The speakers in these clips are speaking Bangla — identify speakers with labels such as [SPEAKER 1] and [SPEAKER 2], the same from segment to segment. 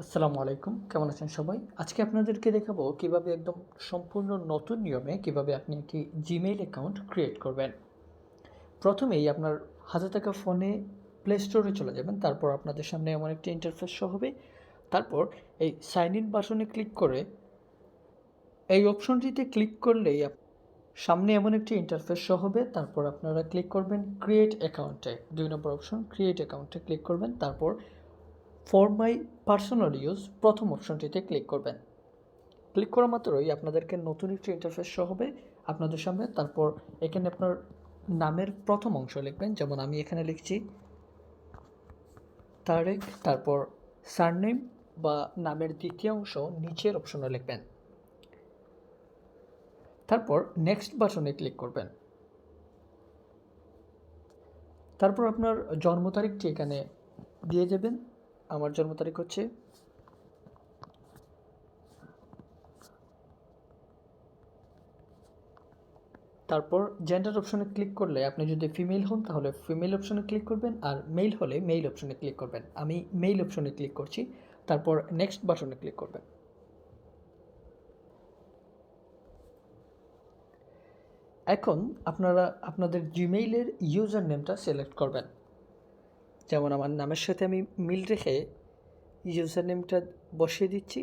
[SPEAKER 1] আসসালামু আলাইকুম। কেমন আছেন সবাই? আজকে আপনাদেরকে দেখাবো কীভাবে একদম সম্পূর্ণ নতুন নিয়মে কীভাবে আপনি একটি জিমেইল অ্যাকাউন্ট ক্রিয়েট করবেন। প্রথমেই আপনার হাতে থাকা ফোনে প্লে স্টোরে চলে যাবেন, তারপর আপনাদের সামনে এমন একটি ইন্টারফেস শো হবে। তারপর এই সাইন ইন বাটনে ক্লিক করে এই অপশনটিতে ক্লিক করলেই সামনে এমন একটি ইন্টারফেস শো হবে, তারপর আপনারা ক্লিক করবেন ক্রিয়েট অ্যাকাউন্টে দুই নম্বর অপশন ক্রিয়েট অ্যাকাউন্টে ক্লিক করবেন, তারপর ফর মাই পার্সোনাল ইউজ প্রথম অপশনটিতে ক্লিক করবেন। ক্লিক করা মাত্রই আপনাদেরকে নতুন একটি ইন্টারফেস শো হবে। আপনাদের সামনে তারপর এখানে আপনার নামের প্রথম অংশ লিখবেন, যেমন আমি এখানে লিখছি। তারেক তারপর সারনেম বা নামের দ্বিতীয় অংশ নিচের অপশনে লিখবেন। তারপর নেক্সট বাটনে ক্লিক করবেন। তারপর আপনার জন্ম তারিখটি এখানে দিয়ে দেবেন। আমার জন্ম তারিখ হচ্ছে তারপর জেন্ডার অপশনে ক্লিক করলে আপনি যদি ফিমেল হন, তাহলে ফিমেল অপশনে ক্লিক করবেন আর মেল হলে মেইল অপশনে ক্লিক করবেন। আমি মেইল অপশনে ক্লিক করছি, তারপর নেক্সট বাটনে ক্লিক করবেন। এখন আপনারা আপনাদের জিমেইলের ইউজার নেমটা সিলেক্ট করবেন। যেমন আমার নামের সাথে আমি মিল রেখে ইউজার নেমটা বসিয়ে দিচ্ছি।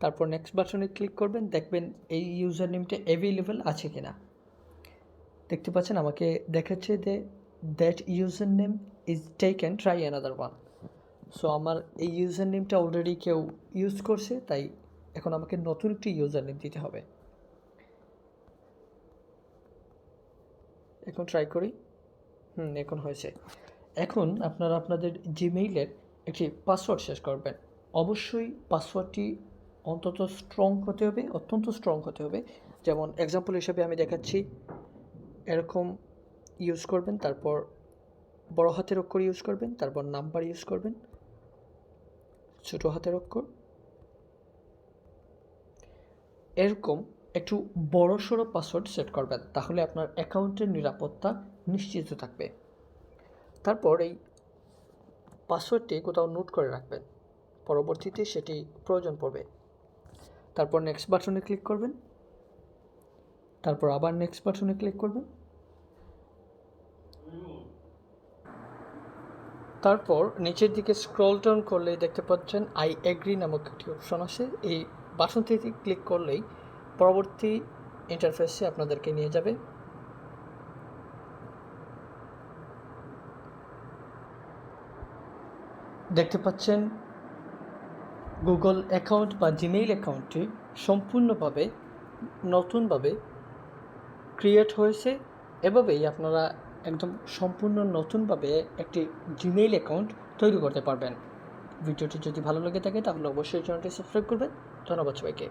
[SPEAKER 1] তারপর নেক্সট বাটনে ক্লিক করবেন, দেখবেন এই ইউজার নেমটা অ্যাভেলেবেল আছে কি না দেখতে পাচ্ছেন আমাকে দেখাচ্ছে যে that user name is take taken try another one so আমার এই ইউজার নেমটা অলরেডি কেউ ইউজ করছে, তাই এখন আমাকে নতুন একটি ইউজার নেম দিতে হবে। এখন ট্রাই করি। হুম, এখন হয়েছে। এখন আপনারা আপনাদের জিমেইলের একটি পাসওয়ার্ড শেষ করবেন। অবশ্যই পাসওয়ার্ডটি অন্তত স্ট্রং হতে হবে, অত্যন্ত স্ট্রং হতে হবে। যেমন এক্সাম্পল হিসেবে আমি দেখাচ্ছি, এরকম ইউজ করবেন, তারপর বড় হাতের অক্ষর ইউজ করবেন, তারপর নাম্বার ইউজ করবেন, ছোটো হাতের অক্ষর। এরকম একটু বড় সড়ো পাসওয়ার্ড সেট করবেন, তাহলে আপনার অ্যাকাউন্টের নিরাপত্তা নিশ্চিত থাকবে। তারপর এই পাসওয়ার্ডটি কোথাও নোট করে রাখবেন। পরবর্তীতে সেটি প্রয়োজন পড়বে। তারপর নেক্সট বাটনে ক্লিক করবেন। তারপর আবার নেক্সট বাটনে ক্লিক করবেন। তারপর নিচের দিকে স্ক্রল ডাউন করলেই দেখতে পাচ্ছেন আই এগ্রি নামক একটি অপশন আছে এই বাটনটিতে ক্লিক করলেই পরবর্তী ইন্টারফেসে আপনাদেরকে নিয়ে যাবে। দেখতে পাচ্ছেন গুগল অ্যাকাউন্ট বা জিমেইল অ্যাকাউন্টটি সম্পূর্ণভাবে নতুনভাবে ক্রিয়েট হয়েছে। এভাবেই আপনারা একদম সম্পূর্ণ নতুনভাবে একটি জিমেইল অ্যাকাউন্ট তৈরি করতে পারবেন। ভিডিওটি যদি ভালো লেগে থাকে তাহলে অবশ্যই চ্যানেলটি সাবস্ক্রাইব করবেন। ধন্যবাদ সবাইকে।